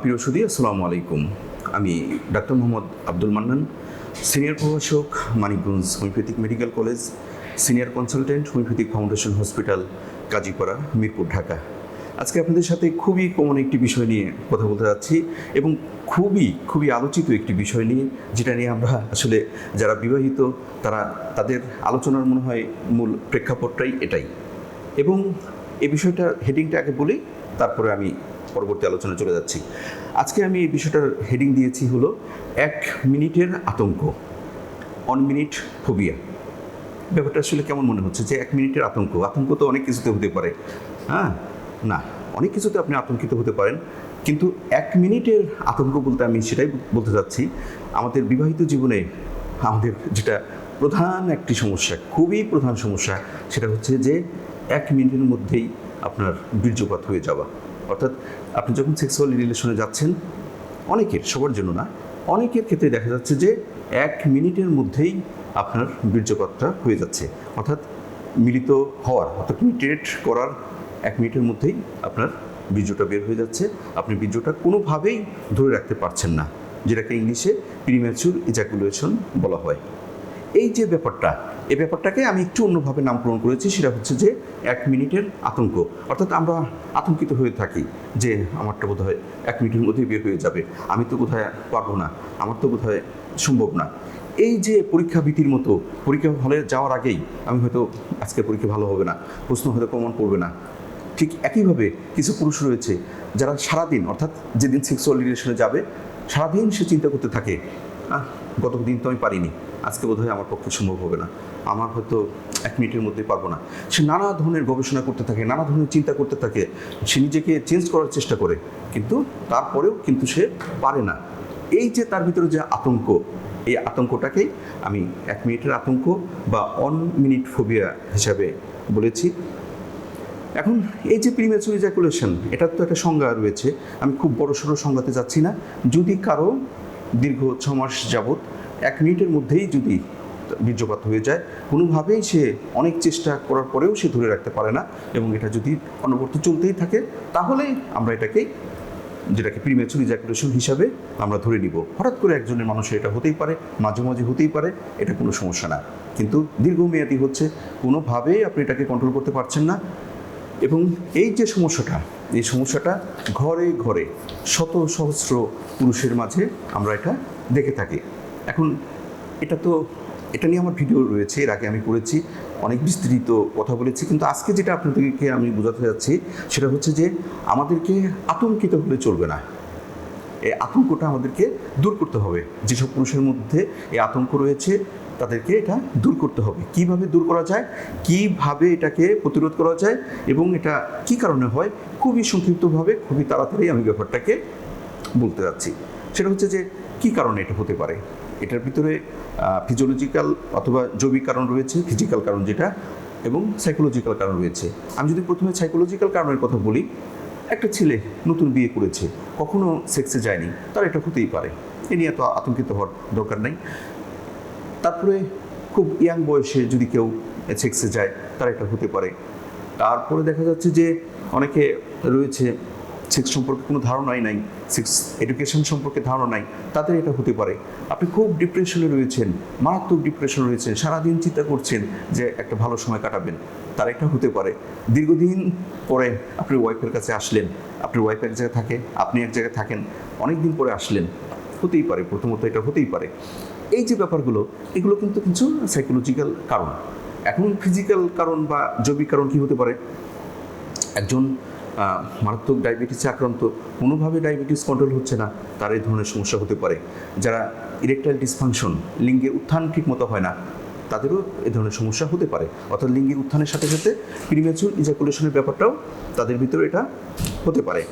প্রিয় সুদী আসসালামু আলাইকুম। আমি ডাক্তার মোহাম্মদ আব্দুল মান্নান, সিনিয়র প্রভাষক, Manikganj homeopathic medical college, senior consultant, homeopathic foundation hospital, Kazipara, Mirpur, Dhaka. আজকে আপনাদের সাথে খুবই কমন একটি বিষয় নিয়ে কথা বলতে যাচ্ছি এবং খুবই খুবই আলোচিত একটি বিষয় নিয়ে, যেটা নিয়ে আমরা আসলে যারা বিবাহিত, তারা তাদের আলোচনার মনে হয় মূল প্রেক্ষাপটটাই এটাই। এবং এ বিষয়টা হেডিংটা আগে বলি, তারপরে আমি পরবর্তী আলোচনায় চলে যাচ্ছি। আজকে আমি এই বিষয়টার হেডিং দিয়েছি হলো, এক মিনিটের আতঙ্ক অন মিনিট ফোবিয়া ব্যাপারটা আসলে কেমন মনে হচ্ছে যে এক মিনিটের আতঙ্ক? আতঙ্ক তো অনেক কিছুতে হতে পারে। হ্যাঁ? না, অনেক কিছুতে আপনি আতঙ্কিত হতে পারেন, কিন্তু এক মিনিটের আতঙ্ক বলতে আমি সেটাই বলতে চাচ্ছি আমাদের বিবাহিত জীবনে আমাদের যেটা প্রধান একটি সমস্যা, খুবই প্রধান সমস্যা, সেটা হচ্ছে যে এক মিনিটের মধ্যেই আপনার বীর্যপাত হয়ে যাওয়া। অর্থাৎ আপনি যখন সেক্সুয়াল রিলেশনে যাচ্ছেন, অনেকের, সবার জন্য না, অনেকের ক্ষেত্রে দেখা যাচ্ছে যে এক মিনিটের মধ্যেই আপনার বীর্যপাতটা হয়ে যাচ্ছে। অর্থাৎ মিলিত হওয়ার, অর্থাৎ মিনিটেট করার এক মিনিটের মধ্যেই আপনার বীর্যটা বের হয়ে যাচ্ছে। আপনি বীর্যটা কোনোভাবেই ধরে রাখতে পারছেন না, যেটাকে ইংলিশে প্রিম্যাচুর ইজাকুলেশন বলা হয়। এই যে ব্যাপারটা এই ব্যাপারটাকে আমি একটু অন্যভাবে নামকরণ করেছি, সেটা হচ্ছে যে এক মিনিটের আতঙ্ক। অর্থাৎ আমরা আতঙ্কিত হয়ে থাকি যে আমারটা বোধ হয় এক মিনিটের মধ্যেই বের হয়ে যাবে। আমি তো বোধহয় পারব না, আমার তো বোধহয় সম্ভব না। এই যে পরীক্ষা ভীতির মতো, পরীক্ষা হলে যাওয়ার আগেই আমি হয়তো আজকে পরীক্ষা ভালো হবে না, প্রশ্ন হয়তো প্রমাণ পড়বে না। ঠিক একইভাবে কিছু পুরুষ রয়েছে যারা সারাদিন, অর্থাৎ যেদিন সেক্সুয়াল রিলেশনে যাবে, সারাদিন সে চিন্তা করতে থাকে গত দিন তো আমি পারিনি, আজকে বোধহয় আমার পক্ষে সম্ভব হবে না। আমার হয়তো এক মিনিটের মধ্যে পারব না। সে নানা ধরনের গবেষণা করতে থাকে, নানা ধরনের চিন্তা করতে থাকে। সে নিজেকে চেঞ্জ করার চেষ্টা করে, কিন্তু তারপরেও কিন্তু সে পারে না। এই যে তার ভিতরে যে আতঙ্ক, এই আতঙ্কটাকেই আমি এক মিনিটের আতঙ্ক বা অন মিনিট ফোবিয়া হিসাবে বলেছি। এখন এই যে প্রিমেচুর ইজাকুলেশন এটার তো একটা সংজ্ঞা রয়েছে। আমি খুব বড় সড়ো সংজ্ঞাতে যাচ্ছি না। যদি কারও দীর্ঘ ছ মাস যাবৎ এক মিনিটের মধ্যেই যদি বীর্যপাত হয়ে যায়। কোনোভাবেই সে অনেক চেষ্টা করার পরেও সে ধরে রাখতে পারে না এবং এটা যদি অনবরত চলতেই থাকে, তাহলেই আমরা এটাকেই, যেটাকে প্রিমেচুর ইজাকুলেশন হিসাবে আমরা ধরে নিব। হঠাৎ করে একজনের মানুষের এটা হতেই পারে, মাঝে মাঝে হতেই পারে, এটা কোনো সমস্যা না। কিন্তু দীর্ঘমেয়াদী হচ্ছে, কোনোভাবেই আপনি এটাকে কন্ট্রোল করতে পারছেন না এবং এই যে সমস্যাটা, এই সমস্যাটা ঘরে ঘরে শত সহস্র পুরুষের মাঝে আমরা এটা দেখে থাকি। এখন এটা তো এটা নিয়ে আমার ভিডিও রয়েছে, এর আগে আমি করেছি, অনেক বিস্তৃত কথা বলেছি, কিন্তু আজকে যেটা আপনাদেরকে আমি বোঝাতে যাচ্ছি, সেটা হচ্ছে যে আমাদেরকে আতঙ্কিত হলে চলবে না। এই আতঙ্কটা আমাদেরকে দূর করতে হবে। যেসব পুরুষের মধ্যে এই আতঙ্ক রয়েছে, তাদেরকে এটা দূর করতে হবে। কীভাবে দূর করা যায়? কীভাবে এটাকে প্রতিরোধ করা যায়? এবং এটা কি কারণে হয়? খুবই সংক্ষিপ্তভাবে, খুবই তাড়াতাড়ি আমি ব্যাপারটাকে বলতে যাচ্ছি। সেটা হচ্ছে যে, কি কারণে এটা হতে পারে? এটার ভিতরে ফিজিওলজিক্যাল অথবা জৈবিক কারণ রয়েছে ফিজিক্যাল কারণ যেটা, এবং সাইকোলজিক্যাল কারণ রয়েছে। আমি যদি প্রথমে সাইকোলজিক্যাল কারণের কথা বলি, একটা ছেলে নতুন বিয়ে করেছে, কখনো সেক্সে যায়নি, তার এটা হতেই পারে। এ নিয়ে তো আতঙ্কিত হওয়ার দরকার নেই। তারপরে খুব ইয়াং বয়সে যদি কেউ সেক্সে যায়, তার এটা হতে পারে। তারপরে দেখা যাচ্ছে যে, অনেকে রয়েছে সেক্স সম্পর্কে কোনো ধারণাই নাই সেক্স এডুকেশন সম্পর্কে ধারণা নাই, তাদের এটা হতে পারে। আপনি খুব ডিপ্রেশনে রয়েছেন, মারাত্মক ডিপ্রেশন রয়েছেন, সারাদিন চিন্তা করছেন যে একটা ভালো সময় কাটাবেন, তার একটা হতে পারে। দীর্ঘদিন পরে আপনি ওয়াইফের কাছে আসলেন, আপনি ওয়াইফ এক জায়গায় থাকে, আপনি এক জায়গায় থাকেন অনেক দিন পরে আসলেন, হতেই পারে, প্রথমত এটা হতেই পারে। এই যে ব্যাপারগুলো, এগুলো কিন্তু কিছু সাইকোলজিক্যাল কারণ। এখন ফিজিক্যাল কারণ বা জৈবিক কারণ কি হতে পারে? একজন মারাত্মক ডায়াবেটিসে আক্রান্ত, কোনোভাবে ডায়াবেটিস কন্ট্রোল হচ্ছে না, তার এই ধরনের সমস্যা হতে পারে। যারা ইরেকটাইল ডিসফাংশন লিঙ্গের উত্থান ঠিক মতো হয় না, তাদেরও এ ধরনের সমস্যা হতে পারে। অর্থাৎ লিঙ্গের উত্থানের সাথে সাথে প্রিমেচুর ইজাকুলেশনের ব্যাপারটাও তাদের ভিতরে এটা হতে পারে।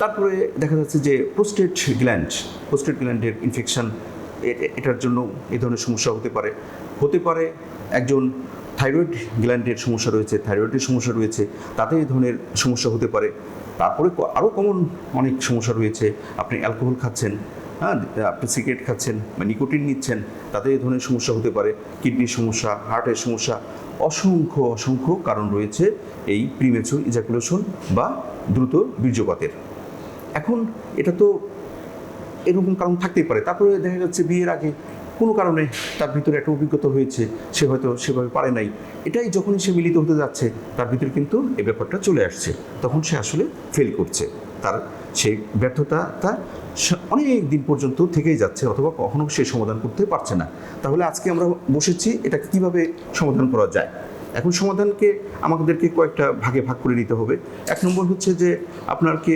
তারপরে দেখা যাচ্ছে যে প্রোস্টেট গ্ল্যান্ড প্রোস্টেট গ্ল্যান্ডের ইনফেকশন এটার জন্য এ ধরনের সমস্যা হতে পারে। হতে পারে একজন থাইরয়েড গ্ল্যান্ডের সমস্যা রয়েছে থাইরয়েডের সমস্যা রয়েছে, তাতে এই ধরনের সমস্যা হতে পারে। তারপরে আরও কমন অনেক সমস্যা রয়েছে। আপনি অ্যালকোহল খাচ্ছেন হ্যাঁ আপনি সিগারেট খাচ্ছেন বা নিকোটিন নিচ্ছেন, তাতে এই ধরনের সমস্যা হতে পারে। কিডনির সমস্যা হার্টের সমস্যা, অসংখ্য অসংখ্য কারণ রয়েছে এই প্রিমেচুর ইজাকুলেশন বা দ্রুত বীর্যপাতের। এখন এটা তো এরকম কারণ থাকতেই পারে। তারপরে দেখা যাচ্ছে বিয়ের আগে কোনো কারণে তার ভিতরে একটা অভিজ্ঞতা হয়েছে, সে হয়তো সেভাবে পারে নাই। এটাই যখনই সে মিলিত হতে যাচ্ছে, তার ভিতরে কিন্তু এ ব্যাপারটা চলে আসছে। তখন সে আসলে ফেল করছে। তার সেই ব্যর্থতাটা অনেক দিন পর্যন্ত থেকেই যাচ্ছে, অথবা কখনো সে সমাধান করতে পারছে না। তাহলে আজকে আমরা বসেছি এটা কীভাবে সমাধান করা যায়? এখন সমাধানকে আমাদেরকে কয়েকটা ভাগে ভাগ করে নিতে হবে। এক নম্বর হচ্ছে যে আপনাকে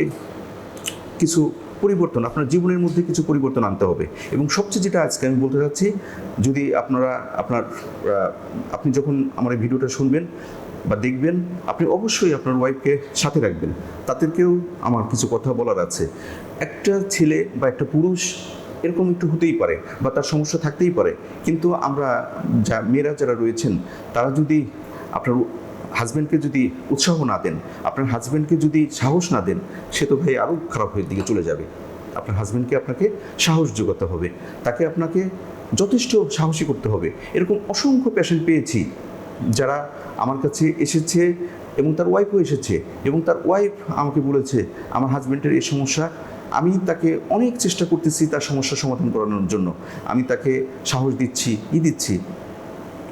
কিছু পরিবর্তন, আপনার জীবনের মধ্যে কিছু পরিবর্তন আনতে হবে। এবং সবচেয়ে যেটা আজকে আমি বলতে চাচ্ছি, যদি আপনারা, আপনার আপনি যখন আমার এই ভিডিওটা শুনবেন বা দেখবেন, আপনি অবশ্যই আপনার ওয়াইফকে সাথে রাখবেন। তাদেরকেও আমার কিছু কথা বলার আছে। একটা ছেলে বা একটা পুরুষ এরকম একটু হতেই পারে বা তার সমস্যা থাকতেই পারে। কিন্তু আমরা যা, মেয়েরা যারা রয়েছেন, তারা যদি আপনার হাজব্যান্ডকে যদি উৎসাহ না দেন, আপনার হাজব্যান্ডকে যদি সাহস না দেন, সে তো ভাই আরও খারাপ হয়ে দিকে চলে যাবে। আপনার হাজব্যান্ডকে আপনাকে সাহস যোগাতে হবে। তাকে আপনাকে যথেষ্ট সাহসী করতে হবে। এরকম অসংখ্য পেশেন্ট পেয়েছি যারা আমার কাছে এসেছে এবং তার ওয়াইফও এসেছে এবং তার ওয়াইফ আমাকে বলেছে, আমার হাজব্যান্ডের এই সমস্যা, আমি তাকে অনেক চেষ্টা করতেছি তার সমস্যা সমাধান করানোর জন্য। আমি তাকে সাহস দিচ্ছি, ই দিচ্ছি।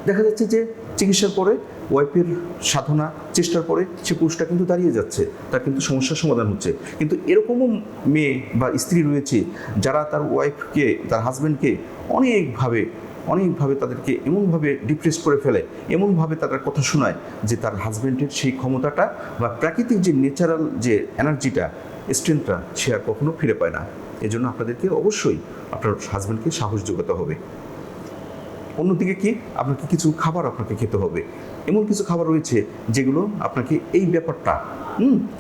দেখা যাচ্ছে যে চিকিৎসার পরে ওয়াইফের সাধনা চেষ্টার পরে সে পুরুষটা কিন্তু দাঁড়িয়ে যাচ্ছে। তার কিন্তু সমস্যার সমাধান হচ্ছে। কিন্তু এরকমও মেয়ে বা স্ত্রী রয়েছে যারা তার ওয়াইফকে, তার হাজব্যান্ডকে অনেকভাবে অনেকভাবে তাদেরকে এমনভাবে ডিপ্রেস করে ফেলে, এমনভাবে তাদের কথা শোনায় যে তার হাজব্যান্ডের সেই ক্ষমতাটা বা প্রাকৃতিক যে ন্যাচারাল যে এনার্জিটা স্ট্রেংথটা সে আর কখনো ফিরে পায় না। এজন্য আপনাদেরকে অবশ্যই আপনার হাজব্যান্ডকে সাহস যোগাতে হবে। অন্যদিকে কি? আপনাকে কিছু খাবার আপনাকে খেতে হবে। এমন কিছু খাবার রয়েছে যেগুলো আপনাকে এই ব্যাপারটা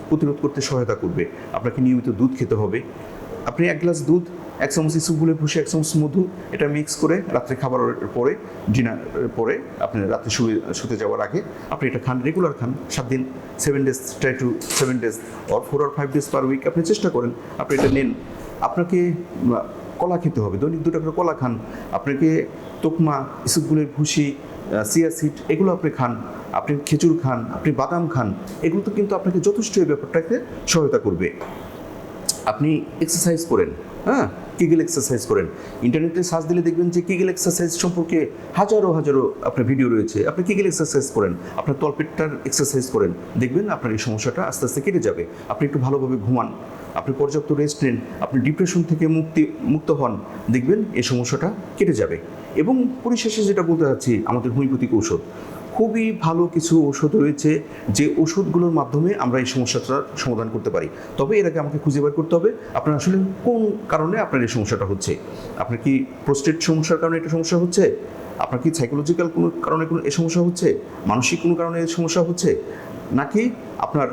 প্রতিরোধ করতে সহায়তা করবে। আপনাকে নিয়মিত দুধ খেতে হবে। আপনি এক গ্লাস দুধ, এক চামচ ইসুগুলে ভুষে, এক চামচ মধু, এটা মিক্স করে রাত্রে খাবারের পরে, ডিনার পরে আপনি রাত্রে শুয়ে, শুতে যাওয়ার আগে আপনি এটা খান রেগুলার খান। সাত দিন seven days try to seven days or four or five days per week আপনি চেষ্টা করেন, আপনি এটা নেন। আপনাকে কলা খেতে হবে, দৈনিক দুটো করে কলা খান। আপনাকে তোকমা ইসুপগুলের ভুসি সিয়া সিড, এগুলো আপনি খান। আপনি খেজুর খান, আপনি বাদাম খান, এগুলো তো কিন্তু আপনাকে যথেষ্ট এই ব্যাপারটাকে সহায়তা করবে। আপনি এক্সারসাইজ করেন হ্যাঁ? কিগেল এক্সারসাইজ করেন। ইন্টারনেটে সার্চ দিলে দেখবেন যে কিগেল এক্সারসাইজ সম্পর্কে হাজারো হাজারো আপনার ভিডিও রয়েছে। আপনি কিগেল এক্সারসাইজ করেন, আপনার তলপেটটার এক্সারসাইজ করেন। দেখবেন আপনার এই সমস্যাটা আস্তে আস্তে কেটে যাবে। আপনি একটু ভালোভাবে ঘুমান, আপনি পর্যাপ্ত রেস্ট নেন, আপনি ডিপ্রেশন থেকে মুক্তি, মুক্ত হন। দেখবেন এই সমস্যাটা কেটে যাবে। এবং পরিশেষে যেটা বলতে চাচ্ছি, আমাদের হোমিওপ্যাথিক ঔষধ। খুবই ভালো কিছু ওষুধ রয়েছে যে ওষুধগুলোর মাধ্যমে আমরা এই সমস্যাটার সমাধান করতে পারি। তবে এর আগে আমাকে খুঁজে বের করতে হবে, আপনার আসলে কোন কারণে আপনার এই সমস্যাটা হচ্ছে? আপনার কি প্রোস্টেট সমস্যার কারণে এটা সমস্যা হচ্ছে? আপনার কি সাইকোলজিক্যাল কোনো কারণে কোনো এই সমস্যা হচ্ছে? মানসিক কোনো কারণে এই সমস্যা হচ্ছে? নাকি আপনার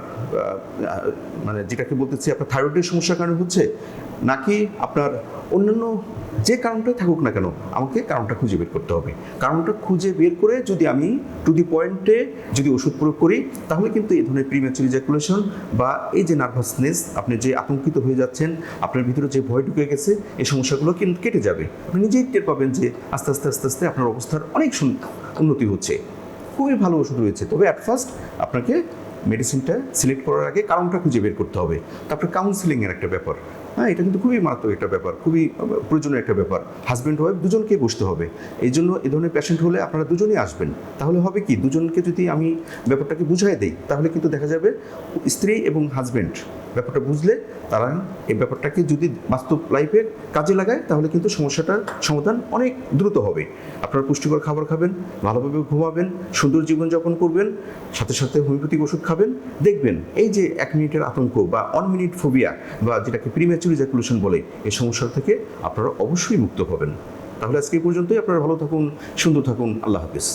মানে যেটাকে বলতেছি আপনার থাইরয়েডের সমস্যার কারণে হচ্ছে, নাকি আপনার অন্যান্য যে কারণটাই থাকুক না কেন, আমাকে কারণটা খুঁজে বের করতে হবে। কারণটা খুঁজে বের করে যদি আমি টু দি পয়েন্টে যদি ওষুধ প্রয়োগ করি, তাহলে কিন্তু এই ধরনের প্রিমেচুর ইজাকুলেশন বা এই যে নার্ভাসনেস আপনি যে আতঙ্কিত হয়ে যাচ্ছেন, আপনার ভিতরে যে ভয় ঢুকে গেছে, এই সমস্যাগুলো কিন্তু কেটে যাবে। আপনি নিজেই টের পাবেন যে আস্তে আস্তে আস্তে আস্তে আপনার অবস্থার অনেক উন্নতি হচ্ছে। খুবই ভালো ওষুধ রয়েছে। তবে অ্যাট ফার্স্ট আপনাকে মেডিসিনটা সিলেক্ট করার আগে কারণটা খুঁজে বের করতে হবে। তারপরে কাউন্সিলিংয়ের একটা ব্যাপার। হ্যাঁ এটা কিন্তু খুবই মারাত্মক একটা ব্যাপার, খুবই প্রয়োজনীয় একটা ব্যাপার। হাজব্যান্ড ওয়াইফ দুজনকেই বসতে হবে। এই জন্য এই ধরনের প্যাশেন্ট হলে আপনারা দুজনেই আসবেন। তাহলে হবে কি, দুজনকে যদি আমি ব্যাপারটাকে বুঝাই দিই, তাহলে কিন্তু দেখা যাবে স্ত্রী এবং হাজব্যান্ড ব্যাপারটা বুঝলে তারা এই ব্যাপারটাকে যদি বাস্তব লাইফে কাজে লাগায়, তাহলে কিন্তু সমস্যাটার সমাধান অনেক দ্রুত হবে। আপনারা পুষ্টিকর খাবার খাবেন, ভালোভাবে ঘুমাবেন, সুন্দর জীবনযাপন করবেন, সাথে সাথে হোমিওপ্যাথিক ওষুধ খাবেন, দেখবেন এই যে এক মিনিটের আতঙ্ক বা ওয়ান মিনিট ফোবিয়া বা যেটাকে প্রিম্যাচুর জ্যাকুলেশন বলে এই সমস্যা থেকে আপনারা অবশ্যই মুক্ত হবেন। তাহলে আজকে পর্যন্তই। আপনারা ভালো থাকুন, সুন্দর থাকুন। আল্লাহ হাফিজ।